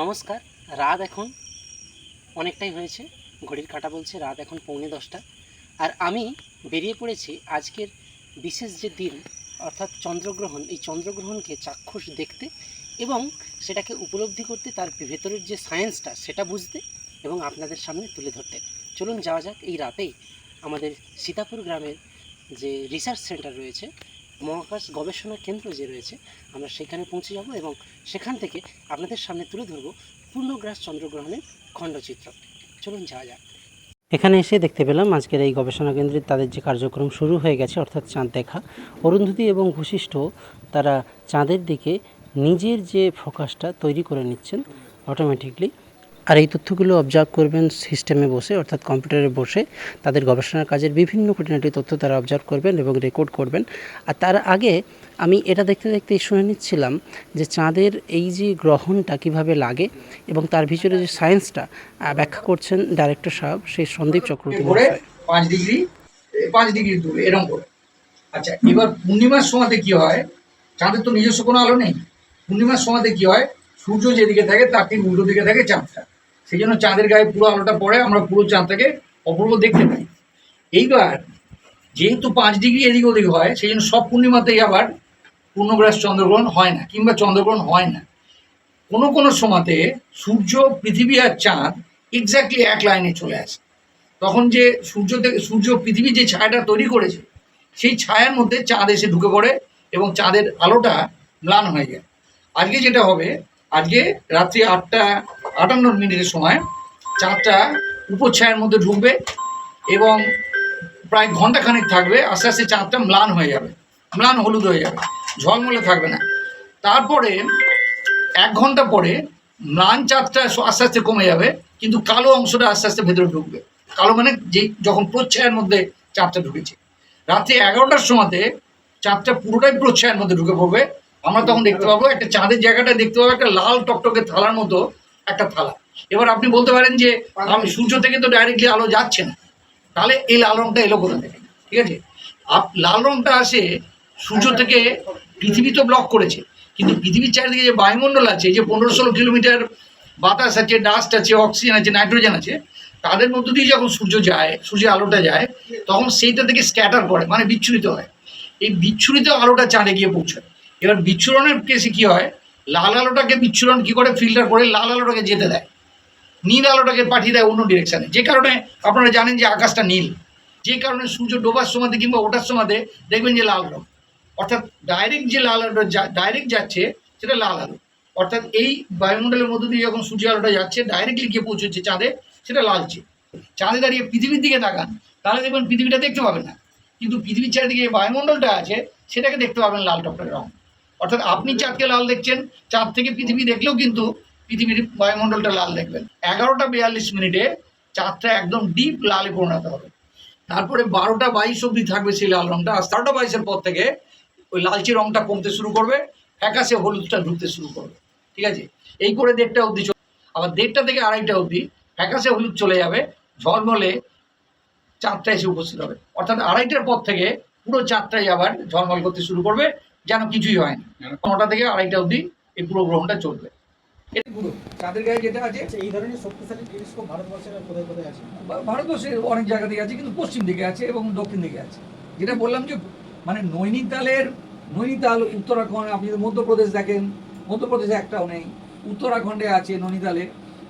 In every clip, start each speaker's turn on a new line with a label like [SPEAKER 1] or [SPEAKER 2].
[SPEAKER 1] নমস্কার, রাত এখন অনেকটাই হয়েছে, ঘড়ির কাটা বলছে রাত এখন পৌনে দশটা। আর আমি বেরিয়ে পড়েছি আজকের বিশেষ যে দিন, অর্থাৎ চন্দ্রগ্রহণ, এই চন্দ্রগ্রহণকে চাক্ষুষ দেখতে এবং সেটাকে উপলব্ধি করতে তার ভেতরের যে সায়েন্সটা সেটা বুঝতে এবং আপনাদের সামনে তুলে ধরতে। চলুন যাওয়া যাক, এই রাতেই আমাদের সীতাপুর গ্রামের যে রিসার্চ সেন্টার রয়েছে মহাকাশ গবেষণা কেন্দ্র যে রয়েছে, আমরা সেখানে পৌঁছে যাব এবং সেখান থেকে আপনাদের সামনে তুলে ধরব পূর্ণগ্রাস চন্দ্রগ্রহণের খণ্ডচিত্র। চলুন যাওয়া যাক। এখানে এসে দেখতে পেলাম আজকের এই গবেষণা কেন্দ্রে তাদের যে কার্যক্রম শুরু হয়ে গেছে, অর্থাৎ চাঁদ দেখা। অরুন্ধতী এবং ভূশিষ্ঠ তারা চাঁদের দিকে নিজের যে ফোকাসটা তৈরি করে নিচ্ছেন অটোমেটিকলি আর এই তথ্যগুলো অবজার্ভ করবেন সিস্টেমে বসে অর্থাৎ কম্পিউটারে বসে তাদের গবেষণার কাজের বিভিন্ন খুঁটিনাটি তথ্য তারা অবজার্ভ করবেন এবং রেকর্ড করবেন। আর তার আগে আমি এটা দেখতে দেখতে শুনে নিচ্ছিলাম যে চাঁদের এই যে গ্রহণটা কীভাবে লাগে এবং তার ভিতরে যে সায়েন্সটা ব্যাখ্যা করছেন ডাইরেক্টর সাহেব সেই সন্দীপ চক্রবর্তী
[SPEAKER 2] করে পাঁচ ডিগ্রি পাঁচ ডিগ্রি দূরে এরকম করে। আচ্ছা এবার পূর্ণিমার সময়তে কি হয়? চাঁদের তো নিজস্ব কোনো আলো নেই। পূর্ণিমার সময়তে কি হয়? সূর্য যেদিকে থাকে তার ঠিক উল্টো দিকে থাকে চাঁদটা। সেই জন্য চাঁদের গায়ে পুরো আলোটা পড়ে, আমরা পুরো চাঁদটাকে অপূর্ব দেখতে পাই। এইবার যেহেতু পাঁচ ডিগ্রি এদিক ওদিক হয় সেই জন্য সব পূর্ণিমাতেই আবার পূর্ণগ্রাস চন্দ্রগ্রহণ হয় না, কিংবা চন্দ্রগ্রহণ হয় না। কোনো কোনো সময়তে সূর্য, পৃথিবী আর চাঁদ এক্স্যাক্টলি এক লাইনে চলে আসে। তখন যে সূর্য থেকে সূর্য, পৃথিবী যে ছায়াটা তৈরি করেছে, সেই ছায়ার মধ্যে চাঁদ এসে ঢুকে পড়ে এবং চাঁদের আলোটা ম্লান হয়ে যায়। আজকে যেটা হবে আজকে রাত্রি আটটা, আটান্ন মিনিটের সময় চাঁদটা উপছায়ার মধ্যে ঢুকবে এবং প্রায় ঘন্টাখানেক থাকবে। আস্তে আস্তে চাঁদটা ম্লান হয়ে যাবে। ম্লান হলুদ হয়ে যাবে। ঝলমলে থাকবে না। তারপরে এক ঘণ্টা পরে ম্লান চাঁদটা আস্তে আস্তে কমে যাবে, কিন্তু কালো অংশটা আস্তে আস্তে ভেতরে ঢুকবে। কালো মানে যে যখন প্রচ্ছায়ের মধ্যে চাঁদটা ঢুকেছে। রাত্রি এগারোটার সময়তে চাঁদটা পুরোটাই প্রচ্ছায়ের মধ্যে ঢুকে পড়বে। আমরা তখন দেখতে পাবো, একটা চাঁদের জায়গাটা দেখতে পাবো, একটা লাল টকটকে থালার মতো একটা থালা। এবার আপনি বলতে পারেন যে, আমি সূর্য থেকে তো ডাইরেক্টলি আলো যাচ্ছে না। তাহলে এই লাল রঙটা এলো কোথা থেকে? ঠিক আছে? আপ, লাল রঙটা আসে সূর্য থেকে পৃথিবী তো ব্লক করেছে। কিন্তু পৃথিবীর চারিদিকে যে বায়ুমণ্ডল আছে যে পনেরো ষোলো কিলোমিটার বাতাস আছে ডাস্ট আছে অক্সিজেন আছে নাইট্রোজেন আছে, তাদের মধ্য দিয়ে যখন সূর্য যায়, সূর্যের আলোটা যায়, তখন সেইটা থেকে স্ক্যাটার করে মানে বিচ্ছুরিত হয়। এই বিচ্ছুরিত আলোটা চাঁদে গিয়ে পৌঁছায়। এবার বিচ্ছুরণের কেসে কি হয়? লাল আলোটাকে বিচ্ছুরণ কি করে? ফিল্টার করে লাল আলোটাকে যেতে দেয়। নীল আলোটাকে পাঠিয়ে দেয় অন্য ডিরেকশানে যে কারণে আপনারা জানেন যে আকাশটা নীল। যে কারণে সূর্য ডোবার সময়তে কিংবা ওঠার সময়তে দেখবেন যে লাল রং। অর্থাৎ ডাইরেক্ট যে লাল আলোটা ডাইরেক্ট যাচ্ছে সেটা লাল আলো। অর্থাৎ এই বায়ুমণ্ডলের মধ্য দিয়ে যখন সূর্য আলোটা যাচ্ছে ডাইরেক্টলি গিয়ে পৌঁছচ্ছে চাঁদে, সেটা লালচে। চাঁদে দাঁড়িয়ে পৃথিবীর দিকে তাকান, তাহলে দেখবেন পৃথিবীটা দেখতে পাবেন না। কিন্তু পৃথিবীর চারিদিকে বায়ুমণ্ডলটা আছে, সেটাকে দেখতে পাবেন লাল টকটকে রং। অর্থাৎ আপনি চাঁদকে লাল দেখছেন চাঁদ থেকে পৃথিবী দেখলেও কিন্তু পৃথিবীর বায়ুমণ্ডলটা লাল দেখবেন। এগারোটা বিয়াল্লিশ মিনিটে চাঁদটা একদম ডিপ লালে পরিণত হবে। তারপরে বারোটা বাইশ অবধি থাকবে সেই লাল রঙটা আর তেরোটা বাইশের পর থেকে ওই লালচে রঙটা কমতে শুরু করবে, ফ্যাকাশে হলুদটা ঢুকতে শুরু করবে। ঠিক আছে? এই করে দেড়টা অবধি আবার দেড়টা থেকে আড়াইটা অবধি ফ্যাকাশে হলুদ চলে যাবে, ঝলমলে চাঁদটা এসে উপস্থিত হবে। অর্থাৎ আড়াইটার পর থেকে পুরো চাঁদটাই আবার ঝলমল করতে শুরু করবে। যেন কিছুই হয়নি নটা থেকে আড়াইটা অবধি এই পুরো গ্রহণটা চলবে। যেটা বললাম যে মানে নৈনিতালের, নৈনিতাল আপনি মধ্যপ্রদেশ দেখেন, মধ্যপ্রদেশে একটাও নেই, উত্তরাখণ্ডে আছে নৈনিতালে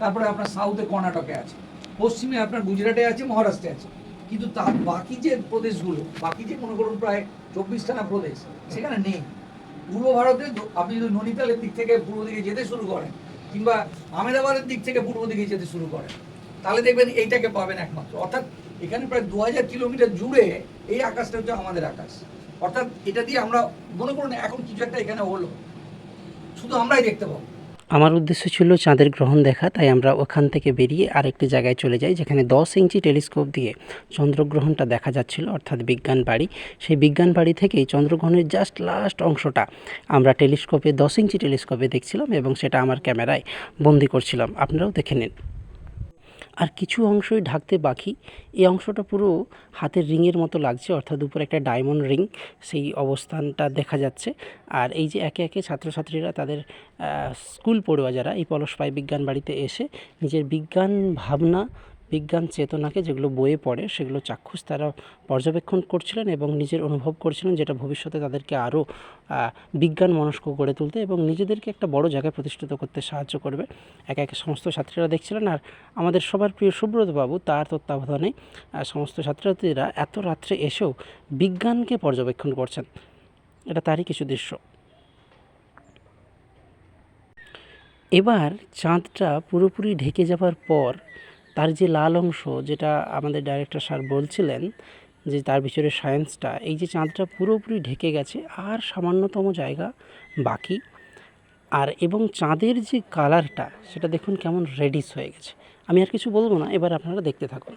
[SPEAKER 2] তারপরে আপনার সাউথে কর্ণাটকে আছে, পশ্চিমে আপনার গুজরাটে আছে, মহারাষ্ট্রে আছে। কিন্তু তার বাকি যে প্রদেশগুলো, বাকি যে মনে করুন প্রায় চব্বিশখানা প্রদেশ, সেখানে নেই। পূর্ব ভারতে আপনি যদি নৈনিতালের দিক থেকে পূর্ব দিকে যেতে শুরু করেন, কিংবা আমেদাবাদের দিক থেকে পূর্ব দিকে যেতে শুরু করেন, তাহলে দেখবেন এইটাকে পাবেন একমাত্র। অর্থাৎ এখানে প্রায় দু হাজার কিলোমিটার জুড়ে এই আকাশটা হচ্ছে আমাদের আকাশ। অর্থাৎ এটা দিয়ে আমরা মনে করুন এখন কিছু একটা এখানে হলো। শুধু আমরাই দেখতে পাবো।
[SPEAKER 1] আমার উদ্দেশ্য ছিল চাঁদের গ্রহণ দেখা, তাই আমরা ওখান থেকে বেরিয়ে আরেকটি জায়গায় চলে যাই, যেখানে দশ ইঞ্চি টেলিস্কোপ দিয়ে চন্দ্রগ্রহণটা দেখা যাচ্ছিল, অর্থাৎ বিজ্ঞান বাড়ি। সেই বিজ্ঞান বাড়ি থেকেই চন্দ্রগ্রহণের জাস্ট লাস্ট অংশটা আমরা টেলিস্কোপে, দশ ইঞ্চি টেলিস্কোপে দেখছিলাম এবং সেটা আমার ক্যামেরায় বন্দি করছিলাম। আপনারাও দেখে নিন। আর কিছু অংশই ঢাকতে বাকি। এই অংশটা পুরো হাতের রিংয়ের মতো লাগছে, অর্থাৎ উপরে একটা ডায়মন্ড রিং সেই অবস্থানটা দেখা যাচ্ছে। আর এই যে একে একে ছাত্রছাত্রীরা তাদের স্কুল পড়ুয়া যারা, এই পলস পাই বিজ্ঞান বাড়িতে এসে নিজের বিজ্ঞান ভাবনা বিজ্ঞান চেতনাকে যেগুলো বইয়ে পড়ে, সেগুলো চাক্ষুষ তারা পর্যবেক্ষণ করছিলেন এবং নিজের অনুভব করছিলেন যেটা ভবিষ্যতে তাদেরকে আরও বিজ্ঞান মনস্ক গড়ে তুলতে এবং নিজেদেরকে একটা বড় জায়গায় প্রতিষ্ঠিত করতে সাহায্য করবে। একে একে সমস্ত ছাত্রীরা দেখছিলেন আর আমাদের সবার প্রিয় সুব্রতবাবু তার তত্ত্বাবধানে সমস্ত ছাত্রছাত্রীরা এত রাত্রে এসেও বিজ্ঞানকে পর্যবেক্ষণ করছেন। এটা তারই কিছু দৃশ্য। এবার চাঁদটা পুরোপুরি ঢেকে যাবার পর তার যে লাল অংশ যেটা আমাদের ডাইরেক্টর স্যার বলছিলেন যে তার ভিতরে সায়েন্সটা এই যে চাঁদটা পুরোপুরি ঢেকে গেছে আর সামান্যতম জায়গা বাকি। আর এবং চাঁদের যে কালারটা সেটা দেখুন কেমন রেডিস হয়ে গেছে। আমি আর কিছু বলব না, এবার আপনারা দেখতে থাকুন।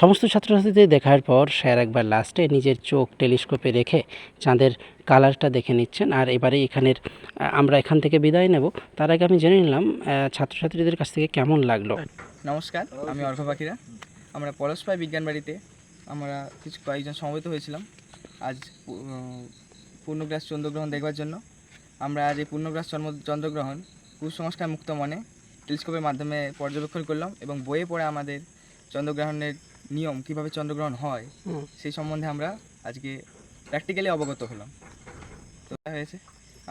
[SPEAKER 1] সমস্ত ছাত্রছাত্রীদের দেখার পর স্যার একবার লাস্টে নিজের চোখ টেলিস্কোপে রেখে চাঁদের কালারটা দেখে নিচ্ছেন। আর এবারে এখানের আমরা এখান থেকে বিদায় নেব। তার আগে আমি জেনে নিলাম ছাত্রছাত্রীদের কাছ থেকে কেমন লাগল?
[SPEAKER 3] নমস্কার, আমি অর্ঘ পাখিরা। আমরা পরশপাই বিজ্ঞান বাড়িতে আমরা কিছু কয়েকজন সমবেত হয়েছিলাম। আজ পূর্ণগ্রাস চন্দ্রগ্রহণ দেখবার জন্য। আমরা আজ এই পূর্ণগ্রাস চন্দ্র চন্দ্রগ্রহণ কুসংস্কার মুক্ত মনে টেলিস্কোপের মাধ্যমে পর্যবেক্ষণ করলাম এবং বইয়ে পড়ে আমাদের চন্দ্রগ্রহণের নিয়ম কীভাবে চন্দ্রগ্রহণ হয় সেই সম্বন্ধে আমরা আজকে প্র্যাকটিক্যালি অবগত হলাম। তো দেখা হয়েছে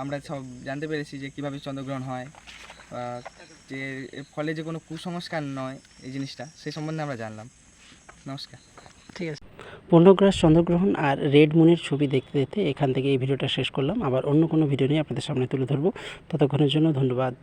[SPEAKER 3] আমরা সব জানতে পেরেছি যে কীভাবে চন্দ্রগ্রহণ হয় যে এর ফলে যে কোনো কুসংস্কার নয় এই জিনিসটা সেই সম্বন্ধে আমরা জানলাম। নমস্কার।
[SPEAKER 1] ঠিক আছে। পূর্ণগ্রাস চন্দ্রগ্রহণ আর রেড মুনের ছবি দেখতে দেখতে এখান থেকে এই ভিডিওটা শেষ করলাম। আবার অন্য কোনো ভিডিও নিয়ে আপনাদের সামনে তুলে ধরবো। ততক্ষণের জন্য ধন্যবাদ।